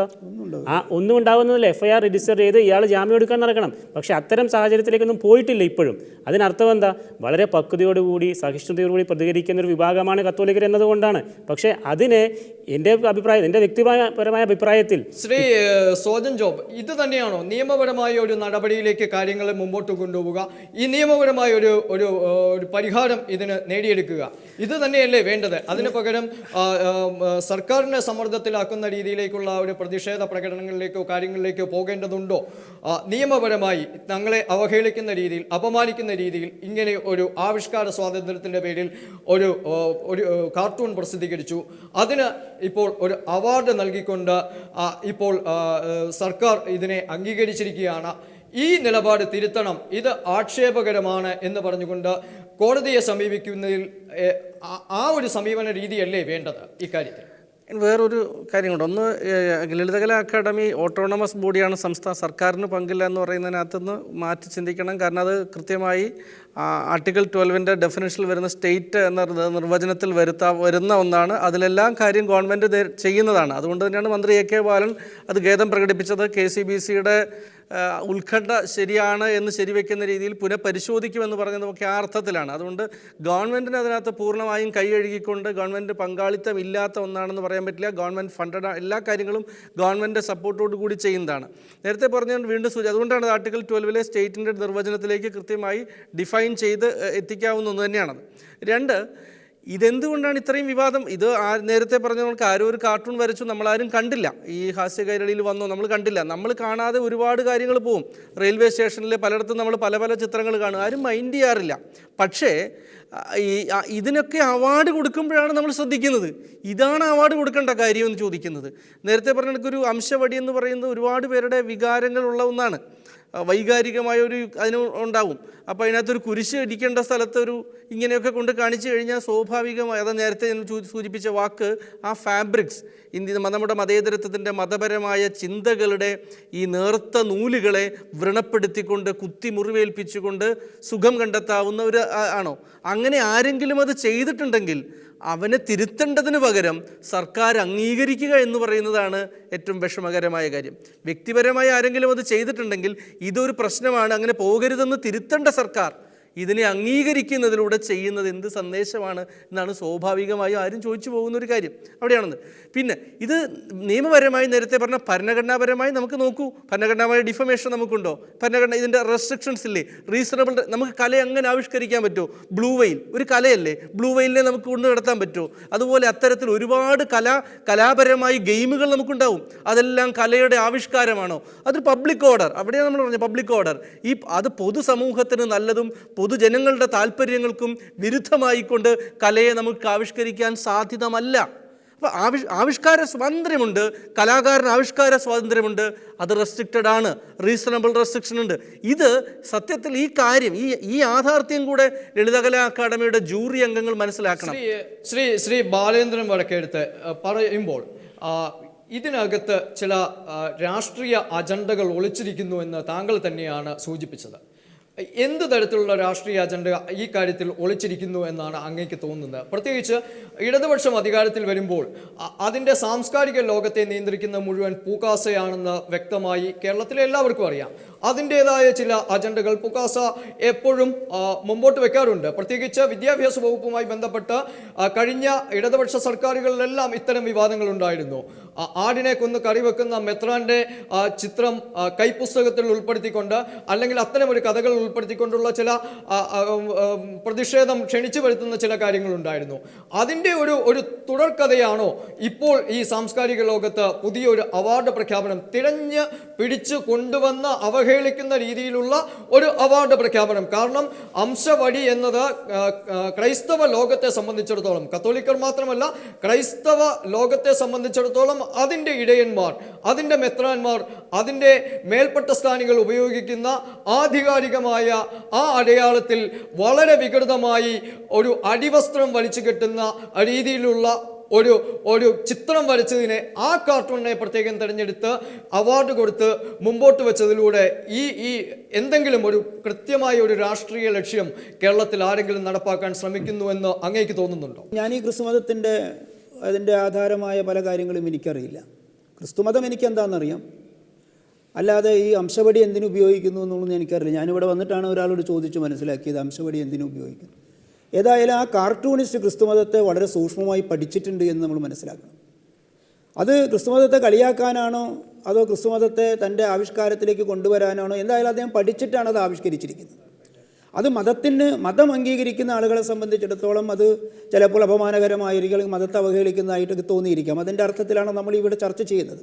ആ ഒന്നും ഉണ്ടാവുന്നതിൽ എഫ് ഐ ആർ രജിസ്റ്റർ ചെയ്ത് ഇയാൾ ജാമ്യം എടുക്കാൻ നടക്കണം. പക്ഷേ അത്തരം സാഹചര്യത്തിലേക്കൊന്നും പോയിട്ടില്ല ഇപ്പോഴും. അതിനർത്ഥം എന്താ? വളരെ പക്വതയോടുകൂടി സഹിഷ്ണുതയോടുകൂടി പ്രതികരിക്കുന്ന ഒരു വിഭാഗമാണ് കത്തോലിക്കർ എന്നതുകൊണ്ടാണ്. പക്ഷേ അതിനെ എന്റെ അഭിപ്രായം എന്റെ വ്യക്തിപരമായ അഭിപ്രായത്തിൽ ശ്രീ സോജൻ ജോബ് ഇത് തന്നെയാണോ നിയമപരമായ ഒരു നടപടിയിലേക്ക് കാര്യങ്ങൾ മുമ്പോട്ട് കൊണ്ടുപോവുക. ഈ നിയമപരമായ ഒരു ഒരു ഒരു പരിഹാരം ഇതിന് നേടിയെടുക്കുക. ഇത് തന്നെയല്ലേ വേണ്ടത്? അതിന് പകരം സർക്കാരിനെ സമ്മർദ്ദത്തിലാക്കുന്ന രീതിയിലേക്കുള്ള ഒരു പ്രതിഷേധ പ്രകടനങ്ങളിലേക്കോ കാര്യങ്ങളിലേക്കോ പോകേണ്ടതുണ്ടോ? നിയമപരമായി തങ്ങളെ അവഹേളിക്കുന്ന രീതിയിൽ അപമാനിക്കുന്ന രീതിയിൽ ഇങ്ങനെ ഒരു ആവിഷ്കാര സ്വാതന്ത്ര്യത്തിന്റെ പേരിൽ ഒരു ഒരു കാർട്ടൂൺ പ്രസിദ്ധീകരിച്ചു. അതിന് ഇപ്പോൾ ഒരു അവാർഡ് നൽകിക്കൊണ്ട് ഇപ്പോൾ സർക്കാർ ഇതിനെ അംഗീകരിച്ചിരിക്കുകയാണ്. ഈ നിലപാട് തിരുത്തണം. ഇത് ആക്ഷേപകരമാണ് എന്ന് പറഞ്ഞുകൊണ്ട് കോടതിയെ സമീപിക്കുന്നതിൽ ആ- ഒരു സമീപന രീതിയല്ലേ വേണ്ടത് ഇക്കാര്യത്തിൽ? വേറൊരു കാര്യമുണ്ട് ഒന്ന് ലളിതകല അക്കാദമി ഓട്ടോണമസ് ബോഡിയാണ് സംസ്ഥാന സർക്കാരിന് പങ്കില്ല എന്ന് പറയുന്നതിനകത്തുനിന്ന് മാറ്റി ചിന്തിക്കണം. കാരണം അത് കൃത്യമായി ആർട്ടിക്കിൾ ട്വൽവിന്റെ ഡെഫിനേഷനിൽ വരുന്ന സ്റ്റേറ്റ് എന്ന നിർ- നിർവചനത്തിൽ വരുത്താ വരുന്ന ഒന്നാണ്. അതിലെല്ലാം കാര്യം ഗവൺമെന്റ് ചെയ്യുന്നതാണ്. അതുകൊണ്ട് തന്നെയാണ് മന്ത്രി എ കെ ബാലൻ അത് ഖേദം പ്രകടിപ്പിച്ചത്. കെ സി ബി സിയുടെ ഉത്കണ്ഠ ശരിയാണ് എന്ന് ശരിവെക്കുന്ന രീതിയിൽ പുനഃപരിശോധിക്കുമെന്ന് പറഞ്ഞതൊക്കെ ആ അർത്ഥത്തിലാണ്. അതുകൊണ്ട് ഗവൺമെന്റിന് അതിനകത്ത് പൂർണമായും കൈ കഴുകിക്കൊണ്ട് ഗവൺമെന്റ് പങ്കാളിത്തം ഇല്ലാത്ത ഒന്നാണെന്ന് പറയാൻ പറ്റില്ല. ഗവൺമെന്റ് ഫണ്ടഡ് എല്ലാ കാര്യങ്ങളും ഗവൺമെന്റ് സപ്പോർട്ടോട് കൂടി ചെയ്യുന്നതാണ്. നേരത്തെ പറഞ്ഞ വീണ്ടും സൂചി അതുകൊണ്ടാണ് ആർട്ടിക്കിൾ ട്വൽവിലെ സ്റ്റേറ്റിന്റെ നിർവചനത്തിലേക്ക് കൃത്യമായി ഡിഫൈൻ ചെയ്ത് എ- എത്തിക്കാവുന്ന ഒന്ന് തന്നെയാണത്. രണ്ട് ഇതെന്തുകൊണ്ടാണ് ഇത്രയും വിവാദം? ഇത് ആ നേരത്തെ പറഞ്ഞ നമുക്ക് ആരും ഒരു കാർട്ടൂൺ വരച്ചു നമ്മളാരും കണ്ടില്ല. ഈ ഹാസ്യ കൈരളിയിൽ വന്നോ നമ്മൾ കണ്ടില്ല. നമ്മൾ കാണാതെ ഒരുപാട് കാര്യങ്ങൾ പോവും. റെയിൽവേ സ്റ്റേഷനിൽ പലയിടത്തും നമ്മൾ പല പല ചിത്രങ്ങൾ കാണും. ആരും മൈൻഡ് ചെയ്യാറില്ല. പക്ഷേ ഈ ഇതിനൊക്കെ അവാർഡ് കൊടുക്കുമ്പോഴാണ് നമ്മൾ ശ്രദ്ധിക്കുന്നത്. ഇതാണ് അവാർഡ് കൊടുക്കേണ്ട കാര്യം എന്ന് ചോദിക്കുന്നത്. നേരത്തെ പറഞ്ഞ ഒരു അംശവടി എന്ന് പറയുന്നത് ഒരുപാട് പേരുടെ വികാരങ്ങളുള്ള ഒന്നാണ്. വൈകാരികമായ ഒരു അതിന് ഉണ്ടാവും. അപ്പോൾ അതിനകത്തൊരു കുരിശ് ഇടിക്കേണ്ട സ്ഥലത്ത് ഒരു ഇങ്ങനെയൊക്കെ കൊണ്ട് കാണിച്ചു കഴിഞ്ഞാൽ സ്വാഭാവികമായി അതാ നേരത്തെ ഞാൻ സൂചിപ്പിച്ച വാക്ക് ആ ഫാബ്രിക്സ് ഇന്ത്യ നമ്മുടെ മതേതരത്വത്തിന്റെ മതപരമായ ചിന്തകളുടെ ഈ നേർത്ത നൂലുകളെ വ്രണപ്പെടുത്തിക്കൊണ്ട് കുത്തി മുറിവേൽപ്പിച്ചുകൊണ്ട് സുഖം കണ്ടെത്താവുന്ന ഒരു ആണോ? അങ്ങനെ ആരെങ്കിലും അത് ചെയ്തിട്ടുണ്ടെങ്കിൽ അവനെ തിരുത്തേണ്ടതിന് പകരം സർക്കാർ അംഗീകരിക്കുക എന്ന് പറയുന്നതാണ് ഏറ്റവും വിഷമകരമായ കാര്യം. വ്യക്തിപരമായി ആരെങ്കിലും അത് ചെയ്തിട്ടുണ്ടെങ്കിൽ ഇതൊരു പ്രശ്നമാണ് അങ്ങനെ പോകരുതെന്ന് തിരുത്തേണ്ട സർക്കാർ ഇതിനെ അംഗീകരിക്കുന്നതിലൂടെ ചെയ്യുന്നത് എന്ത് സന്ദേശമാണ് എന്നാണ് സ്വാഭാവികമായും ആരും ചോദിച്ചു പോകുന്ന ഒരു കാര്യം. അവിടെയാണെന്ന്. പിന്നെ ഇത് നിയമപരമായി നേരത്തെ പറഞ്ഞ ഭരണഘടനാപരമായി നമുക്ക് നോക്കൂ. ഭരണഘടനാപരമായ ഡിഫമേഷൻ നമുക്കുണ്ടോ? ഭരണഘടന ഇതിന്റെ റെസ്ട്രിക്ഷൻസ് ഇല്ലേ? റീസണബിൾ നമുക്ക് കല എങ്ങനെ ആവിഷ്കരിക്കാൻ പറ്റുമോ ബ്ലൂ വെയിൽ ഒരു കലയല്ലേ? ബ്ലൂ വെയിലിനെ നമുക്ക് കൊണ്ടു നടത്താൻ പറ്റുമോ? അതുപോലെ അത്തരത്തിൽ ഒരുപാട് കലാ കലാപരമായി ഗെയിമുകൾ നമുക്കുണ്ടാവും. അതെല്ലാം കലയുടെ ആവിഷ്കാരമാണോ? അതൊരു പബ്ലിക് ഓർഡർ അവിടെയാണ് നമ്മൾ പറഞ്ഞത് പബ്ലിക് ഓർഡർ ഈ അത് പൊതുസമൂഹത്തിന് നല്ലതും പൊതുജനങ്ങളുടെ താല്പര്യങ്ങൾക്കും വിരുദ്ധമായിക്കൊണ്ട് കലയെ നമുക്ക് ആവിഷ്കരിക്കാൻ സാധ്യതമല്ല. അപ്പോൾ ആവിഷ് ആവിഷ്കാര സ്വാതന്ത്ര്യമുണ്ട് കലാകാരൻ ആവിഷ്കാര സ്വാതന്ത്ര്യമുണ്ട് അത് റെസ്ട്രിക്റ്റഡ് ആണ് റീസണബിൾ റെസ്ട്രിക്ഷൻ ഉണ്ട്. ഇത് സത്യത്തിൽ ഈ കാര്യം ഈ ഈ യാഥാർത്ഥ്യം കൂടെ ലളിതകലാ അക്കാദമിയുടെ ജൂറി അംഗങ്ങൾ മനസ്സിലാക്കണം. ശ്രീ ശ്രീ ബാലേന്ദ്രൻ വടക്കെടുത്ത് പറയുമ്പോൾ ഇതിനകത്ത് ചില രാഷ്ട്രീയ അജണ്ടകൾ ഒളിച്ചിരിക്കുന്നു എന്ന് താങ്കൾ തന്നെയാണ് സൂചിപ്പിച്ചത്. എന്ത് തരത്തിലുള്ള രാഷ്ട്രീയ അജണ്ട ഈ കാര്യത്തിൽ ഒളിച്ചിരിക്കുന്നു എന്നാണ് അങ്ങേക്ക് തോന്നുന്നത്? പ്രത്യേകിച്ച് ഇടതുപക്ഷം അധികാരത്തിൽ വരുമ്പോൾ അതിന്റെ സാംസ്കാരിക ലോകത്തെ നിയന്ത്രിക്കുന്ന മുഴുവൻ പൂക്കാസയാണെന്ന് വ്യക്തമായി കേരളത്തിലെ എല്ലാവർക്കും അറിയാം. അതിന്റെതായ ചില അജണ്ടകൾ പുക്കാസ എപ്പോഴും മുമ്പോട്ട് വെക്കാറുണ്ട്. പ്രത്യേകിച്ച് വിദ്യാഭ്യാസ വകുപ്പുമായി ബന്ധപ്പെട്ട് കഴിഞ്ഞ ഇടതുപക്ഷ സർക്കാരുകളിലെല്ലാം ഇത്തരം വിവാദങ്ങൾ ഉണ്ടായിരുന്നു ആടിനെ കൊന്ന് കറിവെക്കുന്ന മെത്രാന്റെ മെത്രാന്റെ ചിത്രം കൈപ്പുസ്തകത്തിൽ ഉൾപ്പെടുത്തിക്കൊണ്ട് അല്ലെങ്കിൽ അത്തരം ഒരു കഥകൾ ഉൾപ്പെടുത്തിക്കൊണ്ടുള്ള ചില പ്രതിഷേധം ക്ഷണിച്ചു വരുത്തുന്ന ചില കാര്യങ്ങളുണ്ടായിരുന്നു. അതിന്റെ ഒരു ഒരു തുടർക്കഥയാണോ ഇപ്പോൾ ഈ സാംസ്കാരിക ലോകത്ത് പുതിയൊരു അവാർഡ് പ്രഖ്യാപനം തിരഞ്ഞ് പിടിച്ചു കൊണ്ടുവന്ന അവഹേളിക്കുന്ന രീതിയിലുള്ള ഒരു അവാർഡ് പ്രഖ്യാപനം. കാരണം അംശവടി എന്നത് ക്രൈസ്തവ ലോകത്തെ സംബന്ധിച്ചിടത്തോളം കത്തോലിക്കർ മാത്രമല്ല ക്രൈസ്തവ ലോകത്തെ സംബന്ധിച്ചിടത്തോളം അതിന്റെ ഇടയന്മാർ അതിന്റെ മെത്രാന്മാർ അതിന്റെ മേൽപ്പെട്ട സ്ഥാനികൾ ഉപയോഗിക്കുന്ന ആധികാരികമായ ആ അടയാളത്തിൽ വളരെ വികൃതമായി ഒരു അടിവസ്ത്രം വലിച്ചു കെട്ടുന്ന രീതിയിലുള്ള ഒരു ഒരു ചിത്രം വരച്ചതിനെ ആ കാർട്ടൂണിനെ പ്രത്യേകം തിരഞ്ഞെടുത്ത് അവാർഡ് കൊടുത്ത് മുമ്പോട്ട് വെച്ചതിലൂടെ ഈ ഈ എന്തെങ്കിലും ഒരു കൃത്യമായ ഒരു രാഷ്ട്രീയ ലക്ഷ്യം കേരളത്തിൽ ആരെങ്കിലും നടപ്പാക്കാൻ ശ്രമിക്കുന്നു എന്ന് അങ്ങേക്ക് തോന്നുന്നുണ്ടോ? ഞാൻ ഈ ക്രിസ്തുമതത്തിന്റെ അതിന്റെ ആധാരമായ പല കാര്യങ്ങളും എനിക്കറിയില്ല. ക്രിസ്തുമതം എനിക്ക് എന്താണെന്നറിയാം അല്ലാതെ ഈ അംശപടി എന്തിനു ഉപയോഗിക്കുന്നു എന്നുള്ളത് എനിക്കറിയില്ല. ഞാനിവിടെ വന്നിട്ടാണ് ഒരാളോട് ചോദിച്ച് മനസ്സിലാക്കിയത് അംശപടി എന്തിനു ഉപയോഗിക്കുന്നു. ഏതായാലും ആ കാർട്ടൂണിസ്റ്റ് ക്രിസ്തുമതത്തെ വളരെ സൂക്ഷ്മമായി പഠിച്ചിട്ടുണ്ട് എന്ന് നമ്മൾ മനസ്സിലാക്കണം. അത് ക്രിസ്തുമതത്തെ കളിയാക്കാനാണോ അതോ ക്രിസ്തുമതത്തെ തന്റെ ആവിഷ്കാരത്തിലേക്ക് കൊണ്ടുവരാനാണോ എന്തായാലും അദ്ദേഹം പഠിച്ചിട്ടാണ് അത് ആവിഷ്കരിച്ചിരിക്കുന്നത്. അത് മതത്തിന് മതം അംഗീകരിക്കുന്ന ആളുകളെ സംബന്ധിച്ചിടത്തോളം അത് ചിലപ്പോൾ അപമാനകരമായിരിക്കും മതത്തെ അവഹേളിക്കുന്നതായിട്ടൊക്കെ തോന്നിയിരിക്കാം. അതിന്റെ അർത്ഥത്തിലാണ് നമ്മൾ ഇവിടെ ചർച്ച ചെയ്യുന്നത്.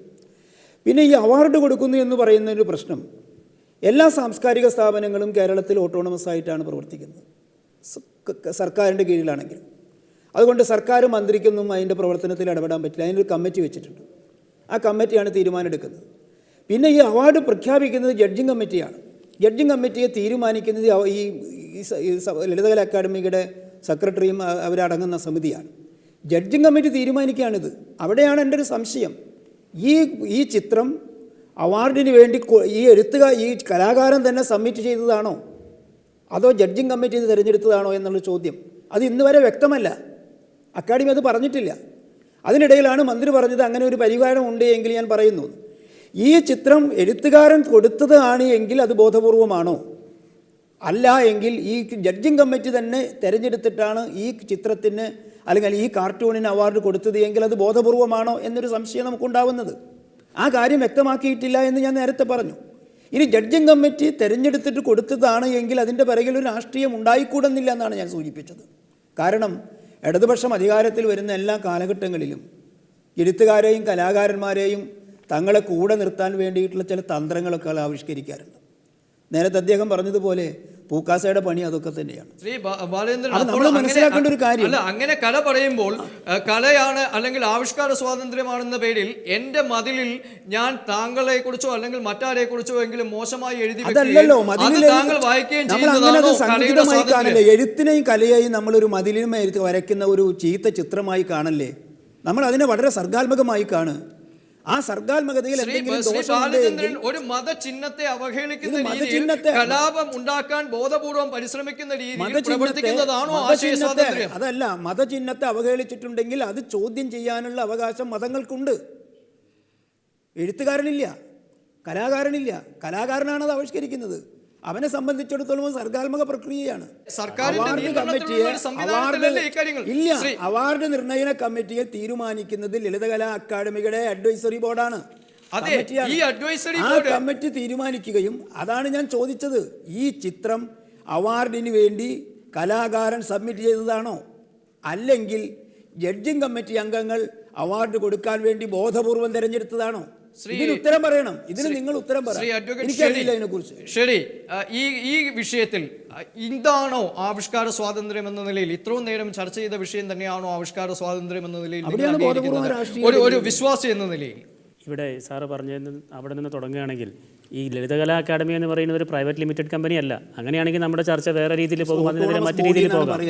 പിന്നെ ഈ അവാർഡ് കൊടുക്കുന്നു എന്ന് പറയുന്ന ഒരു പ്രശ്നം. എല്ലാ സാംസ്കാരിക സ്ഥാപനങ്ങളും കേരളത്തിൽ ഓട്ടോണമസ് ആയിട്ടാണ് പ്രവർത്തിക്കുന്നത്. സർക്കാരിന്റെ കീഴിലാണെങ്കിലും അതുകൊണ്ട് സർക്കാർ മന്ത്രിക്കൊന്നും അതിന്റെ പ്രവർത്തനത്തിൽ ഇടപെടാൻ പറ്റില്ല. അതിനൊരു കമ്മിറ്റി വെച്ചിട്ടുണ്ട്. ആ കമ്മിറ്റിയാണ് തീരുമാനമെടുക്കുന്നത്. പിന്നെ ഈ അവാർഡ് പ്രഖ്യാപിക്കുന്നത് ജഡ്ജിങ് കമ്മിറ്റിയാണ്. ജഡ്ജിങ് കമ്മിറ്റിയെ തീരുമാനിക്കുന്നത് ഈ ലളിതകല അക്കാദമിയുടെ സെക്രട്ടറിയും അവരടങ്ങുന്ന സമിതിയാണ്. ജഡ്ജിങ് കമ്മിറ്റി തീരുമാനിക്കുകയാണിത്. അവിടെയാണ് എന്റെ ഒരു സംശയം. ഈ ഈ ചിത്രം അവാർഡിന് വേണ്ടി ഈ എഴുത്തുകാർ ഈ കലാകാരൻ തന്നെ സബ്മിറ്റ് ചെയ്തതാണോ? അതോ ജഡ്ജിങ് കമ്മിറ്റി ഇത് തിരഞ്ഞെടുത്തതാണോ എന്നുള്ള ചോദ്യം. അത് ഇന്ന് വരെ വ്യക്തമല്ല. അക്കാഡമി അത് പറഞ്ഞിട്ടില്ല. അതിനിടയിലാണ് മന്ത്രി പറഞ്ഞത് അങ്ങനെ ഒരു പരിഹാരം ഉണ്ട് എങ്കിൽ ഞാൻ പറയുന്നു. ഈ ചിത്രം എഴുത്തുകാരൻ കൊടുത്തത് ആണ് എങ്കിൽ അത് ബോധപൂർവമാണോ? അല്ല എങ്കിൽ ഈ ജഡ്ജിങ് കമ്മിറ്റി തന്നെ തിരഞ്ഞെടുത്തിട്ടാണ് ഈ ചിത്രത്തിന് അല്ലെങ്കിൽ ഈ കാർട്ടൂണിന് അവാർഡ് കൊടുത്തത് എങ്കിൽ അത് ബോധപൂർവമാണോ എന്നൊരു സംശയം നമുക്കുണ്ടാവുന്നത്. ആ കാര്യം വ്യക്തമാക്കിയിട്ടില്ല എന്ന് ഞാൻ നേരത്തെ പറഞ്ഞു. ഇനി ജഡ്ജിങ് കമ്മിറ്റി തിരഞ്ഞെടുത്തിട്ട് കൊടുത്തതാണ് എങ്കിൽ അതിന്റെ പിറകിൽ ഒരു രാഷ്ട്രീയം ഉണ്ടായിക്കൂടുന്നില്ല എന്നാണ് ഞാൻ സൂചിപ്പിച്ചത്. കാരണം ഇടതുപക്ഷം അധികാരത്തിൽ വരുന്ന എല്ലാ കാലഘട്ടങ്ങളിലും എഴുത്തുകാരെയും കലാകാരന്മാരെയും തങ്ങളെ കൂടെ നിർത്താൻ വേണ്ടിയിട്ടുള്ള ചില തന്ത്രങ്ങളൊക്കെ ആവിഷ്കരിക്കാറുണ്ട്. നേരത്തെ അദ്ദേഹം പറഞ്ഞതുപോലെ പൂക്കാസയുടെ പണി അതൊക്കെ തന്നെയാണ്. ശ്രീ ബാലേന്ദ്രൻ മനസ്സിലാക്കേണ്ട ഒരു കാര്യം. അല്ല അങ്ങനെ കല പറയുമ്പോൾ കലയാണ് അല്ലെങ്കിൽ ആവിഷ്കാര സ്വാതന്ത്ര്യമാണെന്ന പേരിൽ എന്റെ മതിലിൽ ഞാൻ താങ്കളെ കുറിച്ചോ അല്ലെങ്കിൽ മറ്റാരെ കുറിച്ചോ എങ്കിലും മോശമായി എഴുതി അതല്ലല്ലോ അത് താങ്കൾ വായിക്കുകയും സംഗീതമായി കാണല്ലേ? എഴുത്തിനെയും കലയെയും നമ്മളൊരു മതിലിന്മേൽ വരയ്ക്കുന്ന ഒരു ചീത്ത ചിത്രമായി കാണല്ലേ? നമ്മൾ അതിനെ വളരെ സർഗാത്മകമായി കാണ് ആ സർഗാത്മകതയിൽ എന്തെങ്കിലും ഒരു മതചിഹ്നത്തെ അവഹേളിക്കുന്ന രീതിയിൽ കലാപം ഉണ്ടാക്കാൻ ബോധപൂർവം പരിശ്രമിക്കുന്ന രീതിയിൽ മതചിഹ്നത്തെ പ്രവർത്തിക്കുന്നതാണോ ആശയ സ്വാതന്ത്ര്യം? അതല്ല മതചിഹ്നത്തെ അവഹേളിച്ചിട്ടുണ്ടെങ്കിൽ അത് ചോദ്യം ചെയ്യാനുള്ള അവകാശം മതങ്ങൾക്കുണ്ട്. എഴുത്തുകാരനില്ല കലാകാരനില്ല. കലാകാരനാണ് അത് ആവിഷ്കരിക്കുന്നത്. അവനെ സംബന്ധിച്ചിടത്തോളം സർഗാത്മക പ്രക്രിയയാണ്. ഇല്ല. അവാർഡ് നിർണയന കമ്മിറ്റിയെ തീരുമാനിക്കുന്നത് ലളിതകലാ അക്കാദമിയുടെ അഡ്വൈസറി ബോർഡാണ്. ഈ അഡ്വൈസറി board- കമ്മിറ്റി തീരുമാനിക്കുകയും അതാണ് ഞാൻ ചോദിച്ചത്. ഈ ചിത്രം അവാർഡിന് വേണ്ടി കലാകാരൻ സബ്മിറ്റ് ചെയ്തതാണോ? അല്ലെങ്കിൽ ജഡ്ജിംഗ് കമ്മിറ്റി അംഗങ്ങൾ അവാർഡ് കൊടുക്കാൻ വേണ്ടി ബോധപൂർവം തിരഞ്ഞെടുത്തതാണോ? ഇതിന് ഉത്തരം പറയണം. ഇതിന് നിങ്ങൾ ഉത്തരം ശ്രീ പറയണം അഡ്വക്കേറ്റ് ശരി. ഇതിനെക്കുറിച്ച്. ശരി ഈ ഈ വിഷയത്തിൽ ഇതാണോ ആവിഷ്കാര സ്വാതന്ത്ര്യം എന്ന നിലയിൽ ഇത്രയും നേരം ചർച്ച ചെയ്ത വിഷയം തന്നെയാണോ ആവിഷ്കാര സ്വാതന്ത്ര്യം എന്ന നിലയിൽ ഒരു ഒരു വിശ്വാസി എന്ന നിലയിൽ. ഇവിടെ സാറ് പറഞ്ഞതിൽ അവിടെ നിന്ന് തുടങ്ങുകയാണെങ്കിൽ ഈ ലളിതകലാ അക്കാദമി എന്ന് പറയുന്നത് ഒരു പ്രൈവറ്റ് ലിമിറ്റഡ് കമ്പനി അല്ല അങ്ങനെയാണെങ്കിൽ നമ്മുടെ ചർച്ച വേറെ രീതിയിൽ പോകും. അതിനെതിരെ മറ്റു രീതിയിൽ പോകാം.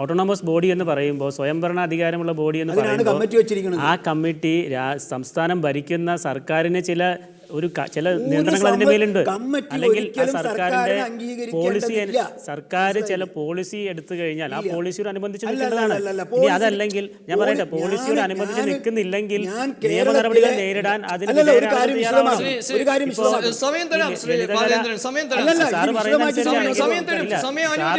ഓട്ടോണോമസ് ബോഡി എന്ന് പറയുമ്പോൾ സ്വയംഭരണ അധികാരമുള്ള ബോഡി എന്ന് പറയുമ്പോൾ. ആ കമ്മിറ്റി സംസ്ഥാനം ഭരിക്കുന്ന സർക്കാരിന് ചില ഒരു ചില നിയന്ത്രണങ്ങൾ അതിന്റെ മേലുണ്ട്. അല്ലെങ്കിൽ സർക്കാരിന്റെ പോളിസി സർക്കാർ ചില പോളിസി എടുത്തു കഴിഞ്ഞാൽ ആ പോളിസിയോട് അനുബന്ധിച്ച് അല്ല, നിൽക്കുന്നതാണ്. അല്ല, അല്ല, ഇനി അതല്ലെങ്കിൽ ഞാൻ പറയട്ടെ പോളി- പോളിസിയോട് അനുബന്ധിച്ച് നിൽക്കുന്നില്ലെങ്കിൽ നിയമ നടപടികൾ നേരിടാൻ അതിന് സാറ്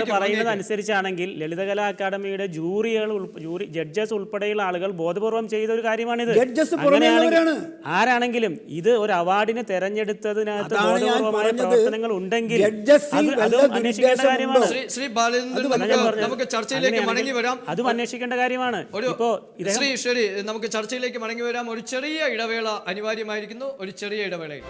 പറയുന്നത് അനുസരിച്ചാണെങ്കിൽ ലളിതകലാ അക്കാദമിയുടെ ജൂറികൾ ജൂറി ജഡ്ജസ് ഉൾപ്പെടെയുള്ള ആളുകൾ ബോധപൂർവം ചെയ്ത ഒരു കാര്യമാണിത്. Judges പുറമേ ഉള്ളവരാണ്. ആരാണെങ്കിലും ഇത് ഒരു അവാർഡിനെ തെരഞ്ഞെടുത്തതിനകത്ത് ബോധപൂർവമായ പ്രവർത്തനങ്ങൾ ഉണ്ടെങ്കിൽ നമുക്ക് ചർച്ചയിലേക്ക് മടങ്ങി വരാം. അതും അന്വേഷിക്കേണ്ട കാര്യമാണ്. ഒരു ഇപ്പോ ശ്രീ ശരി നമുക്ക് ചർച്ചയിലേക്ക് മടങ്ങി വരാം. ഒരു ചെറിയ ഇടവേള അനിവാര്യമായിരിക്കുന്നു. ഒരു ചെറിയ ഇടവേളയിൽ.